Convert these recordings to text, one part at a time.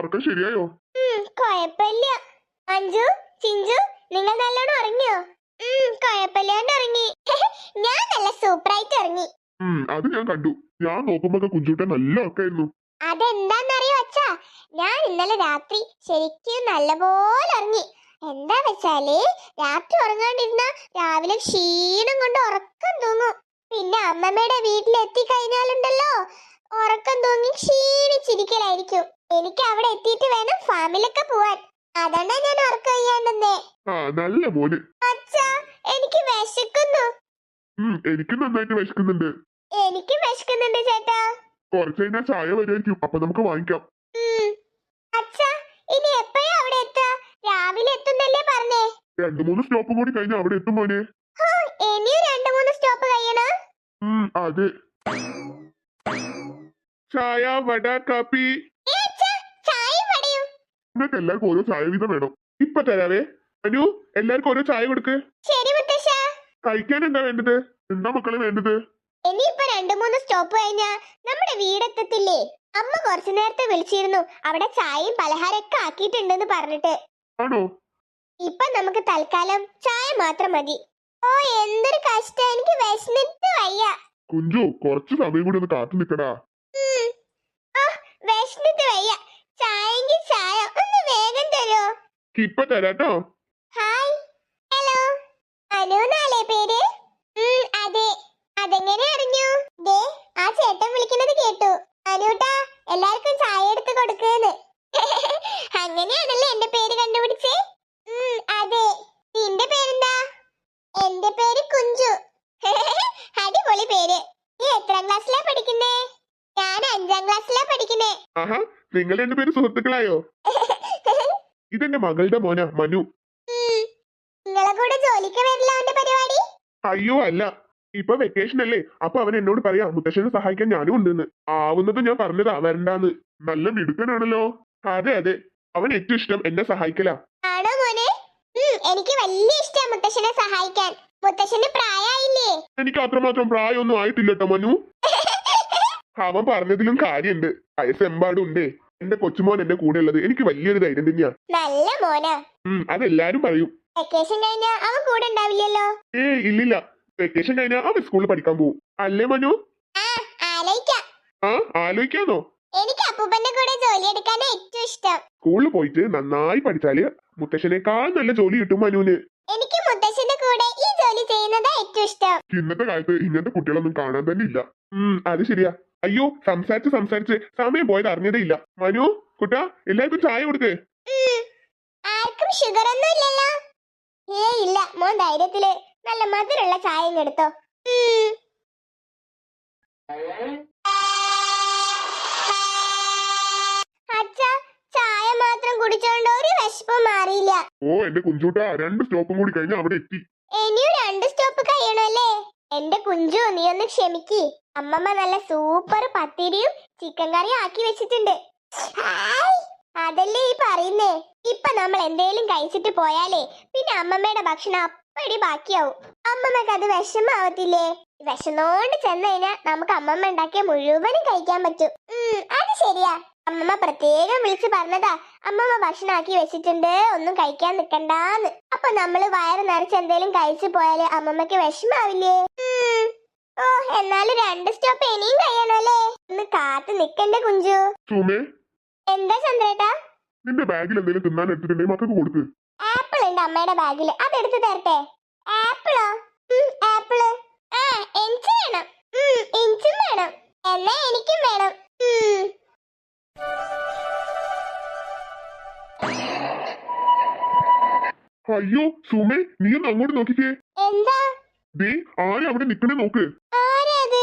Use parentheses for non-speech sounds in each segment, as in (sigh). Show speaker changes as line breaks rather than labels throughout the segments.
ഉറക്കം ശരിയായോ?
കൊഴപ്പില്ല. അഞ്ജു ചിഞ്ചു നിങ്ങൾ നല്ലോണം ഉറങ്ങിയോ? കൊഴപ്പില്ലാണ്ട് ഉറങ്ങി. (laughs) ഞാൻ നല്ല സൂപ്പറായിട്ട് ഉറങ്ങി.
അത് ഞാൻ കണ്ടു. ഞാൻ നോക്കുമ്പോ നല്ല ഉറക്കായിരുന്നു.
അതെന്താന്നറിയോ അച്ഛാ? ഞാൻ ഇന്നലെ രാത്രി ശരിക്കും നല്ലപോലെ ഉറങ്ങി. എന്താ വെച്ചാൽ രാത്രി ഉറങ്ങാണ്ടിരുന്ന രാവിലെ ക്ഷീണം കൊണ്ട് ഉറക്കം തോന്നു പിന്നെ അമ്മമ്മയുടെ വീട്ടിലെത്തി കഴിഞ്ഞാലുണ്ടല്ലോ ഉറക്കം തോന്നി ക്ഷീണിച്ചിരിക്കലായിരിക്കും. എനിക്ക് അവിടെ എത്തിയിട്ട് വേണം ഫാമിലൊക്കെ പോവാൻ. അതാണ് ഞാൻ ഉറക്കം ചെയ്യാണ്ടെന്നേ
ആ നല്ല മോന്.
അച്ഛാ എനിക്ക് വിശക്കുന്നു.
ഉം എനിക്കും നന്നായിട്ട് വിശക്കുന്നുണ്ട്.
എനിക്ക് വിശക്കുന്നുണ്ട് ചേട്ടാ.
കുറച്ച് കഴിഞ്ഞാൽ ചായ വരുമായിരിക്കും അപ്പൊ നമുക്ക് വാങ്ങിക്കാം.
ഉം. അച്ഛാ ഇനി എപ്പോഴാ അവിടെ എത്താ രാവിലെ എത്തുന്നല്ലേ പറഞ്ഞേ?
രണ്ടു മൂന്ന് സ്റ്റോപ്പ് കൂടി കഴിഞ്ഞാൽ അവിടെ എത്തും മോനെ.
ഇനിയും രണ്ട് മൂന്ന് സ്റ്റോപ്പ് കഴിയണം?
ഉം അതെ. ചായ വട കാപ്പി
ഏ, അച്ഛാ, ചായയും വടയും
നിങ്ങൾക്ക് എല്ലാവർക്കും ഓരോ ചായ വീതം വേണം. ഇപ്പൊ തരാവേ. അനു എല്ലാവർക്കും ഓരോ ചായ കൊടുക്ക്.
ശരി മുത്തശ്ശ.
കഴിക്കാൻ എന്താ വേണ്ടത്? എന്താ മക്കളെ വേണ്ടത്?
ഇനിയിപ്പോ രണ്ടു മൂന്ന് സ്റ്റോപ്പ് കഴിഞ്ഞാ നമ്മുടെ വീടെത്തത്തില്ലേ അമ്മ കുറച്ചു നേരത്തെ വിളിച്ചിരുന്നു. അവിടെ ചായയും പലഹാരമൊക്കെ ആക്കിയിട്ടുണ്ടെന്ന് പറഞ്ഞിട്ട്.
ആണോ?
ഇപ്പൊ നമുക്ക് തൽക്കാലം ചായ മാത്രം മതി. ഓ എന്തൊരു കഷ്ടം. എനിക്ക് വിശന്നിട്ട് വയ്യ.
കുഞ്ചു കുറച്ച് സമയം കൂടി ഒന്ന് കാത്തു നിക്കടാ
വിശന്നിട്ട് വയ്യ. ചായയെങ്കിൽ ചായ. ഒന്ന് വേഗം തരോ.
ഇപ്പൊ തരാട്ടോ.
ഹായ് ഹലോ അനു എന്നല്ലേ പേര് ഉം, അതെ അതെങ്ങനെ അറിഞ്ഞു ദേ ആ ചേട്ടൻ വിളിക്കുന്നത് കേട്ടു അനുട്ടാ എല്ലാവർക്കും ചായ എടുത്ത് കൊടുക്കുന്ന് അങ്ങനെയാണല്ലേ എന്റെ പേര് കണ്ടുപിടിച്ചേ ഉം, അതെ നിന്റെ പേരെന്താ എന്റെ പേര് കുഞ്ചു അടിപൊളി പേര് നീ എത്രാം ക്ലാസ്സിലാ പഠിക്കുന്നേ ഞാൻ അഞ്ചാം പഠിക്കുന്നേ
ആഹാ നിങ്ങൾ രണ്ടുപേരും സുഹൃത്തുക്കളായോ? (laughs) ഇതെന്റെ മകളുടെ മോനാ മനു.
നിങ്ങളെ കൂടെ ജോലിക്ക് വരില്ല അവന്റെ പരിപാടി?
അയ്യോ അല്ല. ഇപ്പൊ വെക്കേഷൻ അല്ലേ? അപ്പൊ അവൻ എന്നോട് പറയാ മുത്തശ്ശനെ സഹായിക്കാൻ ഞാനും ഉണ്ടെന്ന്. ആവുന്നത് ഞാൻ പറഞ്ഞതാ വരണ്ടാന്ന്. നല്ല മിടുക്കനാണല്ലോ. അതെ അതെ. അവൻ ഏറ്റവും ഇഷ്ടം എന്നെ സഹായിക്കലാ.
ആണോ മോനെ? എനിക്ക് വലിയ ഇഷ്ടാ മുത്തശ്ശനെ സഹായിക്കാൻ. പ്രായമായില്ലേ
എനിക്ക് അത്രമാത്രം പ്രായമൊന്നും ആയിട്ടില്ല കേട്ടോ മനു. (laughs) അവൻ പറഞ്ഞതിലും കാര്യണ്ട്. വയസ്സെമ്പാടും ഉണ്ട് എന്റെ കൊച്ചുമോൻ എന്റെ കൂടെ ഉള്ളത് എനിക്ക് വലിയൊരു ധൈര്യം തന്നെയാണ്
നല്ല മോനാ.
ഉം അതെല്ലാരും പറയും.
വെക്കേഷൻ കഴിഞ്ഞാ അവൻ കൂടെ ഉണ്ടാവില്ലല്ലോ?
ഏ ഇല്ലില്ല. വെക്കേഷൻ കഴിഞ്ഞാ അവൻ സ്കൂളിൽ പഠിക്കാൻ പോവും. അല്ലേ മനു?
ആ
ആലോചിക്കാന്നോ
എനിക്ക് അപ്പൂപ്പന്റെ കൂടെ ജോലി എടുക്കാൻ ഏറ്റവും ഇഷ്ടം.
സ്കൂളിൽ പോയിട്ട് നന്നായി പഠിച്ചാൽ മുത്തശ്ശനേക്കാൾ നല്ല ജോലി കിട്ടും മനുവിന്.
എനിക്ക് മുത്തശ്ശന്റെ കൂടെ ഈ ജോലി ചെയ്യുന്നതാ ഏറ്റവും ഇഷ്ടം.
ഇന്നത്തെ കാലത്ത് ഇങ്ങനത്തെ കുട്ടികളൊന്നും കാണാൻ തന്നെ ഇല്ല. ഉം അത് ശരിയാ. അയ്യോ സംസാരിച്ച് സംസാരിച്ച് സമയം പോയത് അറിഞ്ഞതേ ഇല്ല മനു കുട്ടാ എല്ലാവർക്കും ചായ കൊടുക്ക്.
ആർക്കും ഷുഗർ ഒന്നും ഇല്ലല്ലോ. ഏ ഇല്ല മോൻ ധൈര്യത്തിൽ നല്ല മധുരമുള്ള ചായ എടുത്തോ അച്ഛാ ചായ മാത്രം കുടിച്ചോണ്ട് ഒരു വിശപ്പും മാറിയില്ല.
ഓ എന്റെ കുഞ്ചൂട്ടാ രണ്ട് സ്റ്റോപ്പും കൂടി കഴിഞ്ഞാ അവിടെ എത്തി.
ഇനിയും രണ്ട് സ്റ്റോപ്പ് കഴിയണല്ലേ എന്റെ കുഞ്ചു നീ ഒന്ന് ക്ഷമിക്ക്. അമ്മമ്മ നല്ല സൂപ്പർ പത്തിരിയും ചിക്കൻ കറിയും ആക്കി വെച്ചിട്ടുണ്ട്. അതല്ലേ ഈ പറയുന്നേ? ഇപ്പൊ നമ്മൾ എന്തേലും കഴിച്ചിട്ട് പോയാലേ പിന്നെ അമ്മമ്മയുടെ ഭക്ഷണം അപ്പടി ബാക്കിയാവും. അമ്മമ്മക്ക് അത് വിഷമാവത്തില്ലേ? വിഷമോണ്ട് ചെന്ന് കഴിഞ്ഞാൽ നമുക്ക് അമ്മമ്മ ഉണ്ടാക്കിയ മുഴുവനും കഴിക്കാൻ പറ്റും. അത് ശരിയാ. അമ്മമ്മ പ്രത്യേകം വിളിച്ച് പറഞ്ഞതാ. അമ്മമ്മ ഭക്ഷണം ആക്കി വെച്ചിട്ടുണ്ട്. ഒന്നും കഴിക്കാൻ നിക്കണ്ടാന്ന്. അപ്പൊ നമ്മൾ വയറ് നിറച്ച് എന്തേലും കഴിച്ചു പോയാൽ അമ്മമ്മക്ക് വിഷമാവില്ലേ? ഓ എന്നാലും രണ്ട് സ്റ്റോപ്പ് ഇനിയും കഴിയണല്ലേ ഒന്ന് കാത്തു നിക്കണ്ടേ കുഞ്ചു? എന്താ ചന്ദ്രേട്ടാ?
നിന്റെ ബാഗിൽ എന്തെങ്കിലും തിന്നാൻ എടുത്തിട്ടുണ്ടെങ്കിൽ മക്കൾക്ക് കൊടുക്ക്.
ആപ്പിൾ ഉണ്ട് അമ്മയുടെ ബാഗിൽ അതെടുത്ത് തരട്ടെ. ആപ്പിളോ? ആപ്പിൾ. ആ
അയ്യോ സുമേ നീ ഒന്ന് അങ്ങോട്ട് നോക്കിക്കേ.
എന്താ?
ദേ ആരും അവിടെ നിക്കണേ നോക്ക്.
ആരാ അത്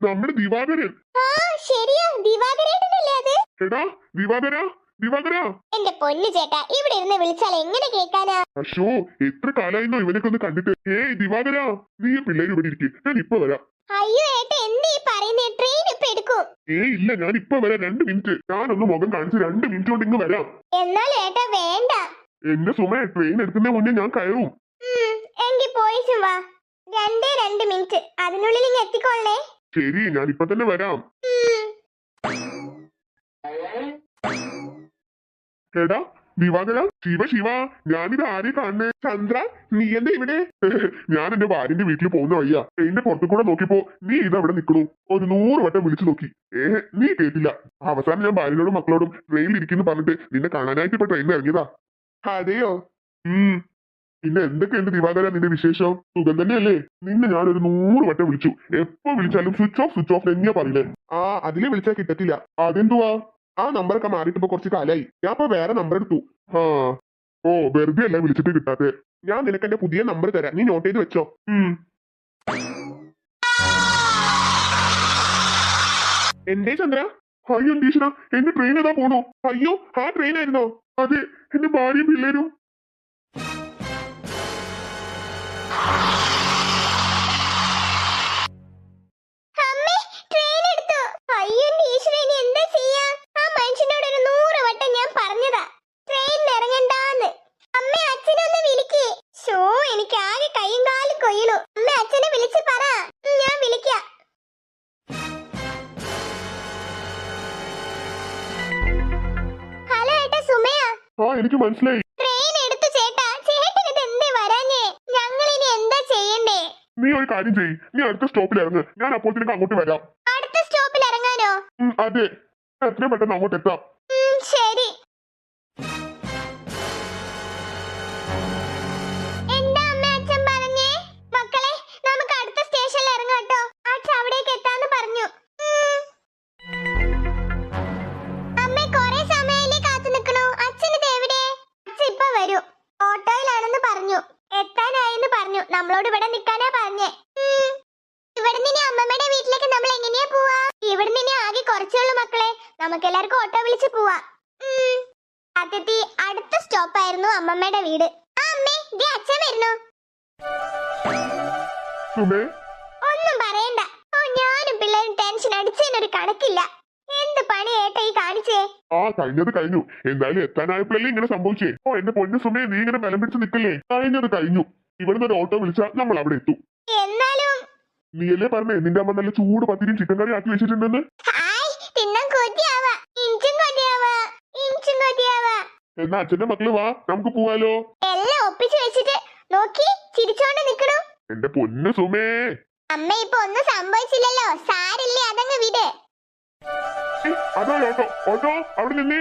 നമ്മുടെ ദിവാകരൻ.
ആ ശരിയാ ദിവാകരേട്ടനല്ലേ അത്?
എടാ ദിവാകര ദിവാകര.
എന്റെ പൊന്നു ചേട്ടാ ഇവിടെ ഇരുന്ന് വിളിച്ചാൽ എങ്ങനെ കേൾക്കാനാ?
അശോ എത്ര കാലായിരുന്നോ ഇവനൊക്കെ ഒന്ന് കണ്ടിട്ട്. ഏയ് ദിവാകര നീ പിള്ളേര് ഇവിടെ ഇരിക്കും. ഞാൻ ഇപ്പൊ വരാം.
അയ്യോ ഏട്ടാ എന്തീ പറയുന്നേ? ട്രെയിൻ ഇപ്പൊ എടുക്കും.
ഏയ് ഇല്ല ഞാൻ ഇപ്പൊ വരാം. രണ്ട് മിനിറ്റ് ഞാനൊന്ന് മുഖം കാണിച്ച് രണ്ട് മിനിറ്റ് കൊണ്ട് ഇങ്ങ് വരാം.
എന്നാൽ ഏട്ടാ വേണ്ട.
എന്റെ സുമ ട്രെയിൻ എടുക്കുന്ന മുന്നേ ഞാൻ കയറും.
എങ്കിൽ എങ്കി പോയിച്ചും വാ. രണ്ടേ രണ്ട് മിനിറ്റ്. അതിനുള്ളിൽ ഇങ്ങ് എത്തിക്കൊള്ളേ
ശരി ഞാൻ ഇപ്പൊ തന്നെ വരാം. എടാ ദിവാകര ശിവ ശിവ ഞാനിത് ആരെ കാണുന്നേ? ചന്ദ്ര നീ എന്താ ഇവിടെ? (laughs) ഞാൻ എന്റെ ഭാര്യന്റെ വീട്ടിൽ പോകുന്ന വയ്യ ട്രെയിനിന്റെ പുറത്തു കൂടെ നോക്കിയപ്പോ നീ ഇതവിടെ നിൽക്കണു ഒരു നൂറ് വട്ടം വിളിച്ചു നോക്കി. ഏഹ് നീ കേട്ടില്ല. അവസാനം ഞാൻ ഭാര്യനോടും മക്കളോടും ട്രെയിനിൽ ഇരിക്കുന്നു പറഞ്ഞിട്ട് നിന്നെ കാണാനായിട്ട് ഇപ്പൊ ട്രെയിനിൽ ഇറങ്ങിയതാ. അതെയോ? ഉം. പിന്നെ എന്തൊക്കെയുണ്ട് ദിവാകര നിന്റെ വിശേഷം? സുഖം തന്നെയല്ലേ? നിന്നെ ഞാനൊരു നൂറ് വട്ടം വിളിച്ചു. എപ്പോ വിളിച്ചാലും സ്വിച്ച് ഓഫ് സ്വിച്ച് ഓഫ് തന്നെയാ പറയില്ലേ ആ അതിൽ വിളിച്ചാ കിട്ടത്തില്ല. അതെന്തുവാ? ആ നമ്പറൊക്കെ മാറിയിട്ട് ഇപ്പൊ കുറച്ച് കാലായി. ഞാൻ ഇപ്പൊ വേറെ നമ്പർ എടുത്തു. ആ. ഓ വെറുതെ അല്ല വിളിച്ചിട്ട് കിട്ടാത്തെ. ഞാൻ നിനക്ക് എന്റെ പുതിയ നമ്പർ തരാം. നീ നോട്ട് ചെയ്ത് വെച്ചോ. ഉം. എന്തേ ചന്ദ്ര? അയ്യോ ടീച്ചറാ എന്റെ ട്രെയിൻ ഏതാ പോണോ? അയ്യോ ആ ട്രെയിൻ ആയിരുന്നോ? അതെ. എന്റെ ഭാര്യയും പിള്ളേരും?
എനിക്ക്
മനസ്സിലായി.
ട്രെയിൻ എടുത്തു ചേട്ടാ ചേട്ടൻ ഇത് എന്തേ വരാഞ്ഞേ? ഞങ്ങൾ ഇനി എന്താ ചെയ്യണ്ടേ?
നീ ഒരു കാര്യം ചെയ്യ്. നീ അടുത്ത സ്റ്റോപ്പിൽ ഇറങ്ങ്. ഞാൻ അപ്പോഴത്തേക്ക് അങ്ങോട്ട് വരാം.
അടുത്ത സ്റ്റോപ്പിൽ ഇറങ്ങാനോ?
അതെ. എത്രയും പെട്ടെന്ന് അങ്ങോട്ട് എത്താം.
ഇനി ആകെ കുറച്ചേ ഉള്ളൂ മക്കളെ. നമുക്ക് എല്ലാവർക്കും ഓട്ടോ വിളിച്ച് പോവാ. അതിഥി അടുത്ത സ്റ്റോപ്പ് ആയിരുന്നു അമ്മമ്മയുടെ വീട്. ആ അമ്മേ ദേ അച്ഛൻ വരുന്നു. ഒന്നും പറയണ്ട. ഓ ഞാനും പിള്ളേരും ടെൻഷൻ അടിച്ചതിനൊരു കണക്കില്ല. എന്ത് പണി ഏട്ടാ ഈ കാണിച്ചേ?
ആ കഴിഞ്ഞത് കഴിഞ്ഞു. എന്തായാലും എത്താനായപ്പോഴല്ലേ ഇങ്ങനെ സംഭവിച്ചേ? ഓ എന്റെ പൊന്നു സുമേ നീ ഇങ്ങനെ ബലം പിടിച്ച് നിക്കല്ലേ കഴിഞ്ഞത് കഴിഞ്ഞു. ഇവിടുന്ന് ഒരു ഓട്ടോ വിളിച്ചാൽ നമ്മൾ അവിടെ എത്തും.
എന്നാലും
നീയല്ലേ പറഞ്ഞേ നിന്റെ അമ്മ നല്ല ചൂട് പത്തിരിയും ചിക്കൻ കറി ആക്കി വെച്ചിട്ടുണ്ടെന്ന്?
തിന്നാൻ കൊതിയാവാ. ഇഞ്ചും കൊതിയാവാ. ഇഞ്ചും കൊതിയാവാ.
എന്നാ അച്ഛന്റെ മക്കൾ വാ നമുക്ക് പോവാലോ.
എല്ലാം ഒപ്പിച്ചു വെച്ചിട്ട് നോക്കി ചിരിച്ചോണ്ട് നിക്കണു.
എന്റെ പൊന്നു സുമേ.
അമ്മ ഇപ്പൊ ഒന്നും സംഭവിച്ചില്ലല്ലോ. സാരില്ലേ അതങ്ങ് വിട്.
അതാ ഓട്ടോ. ഓട്ടോ അവിടെ നിന്നേ.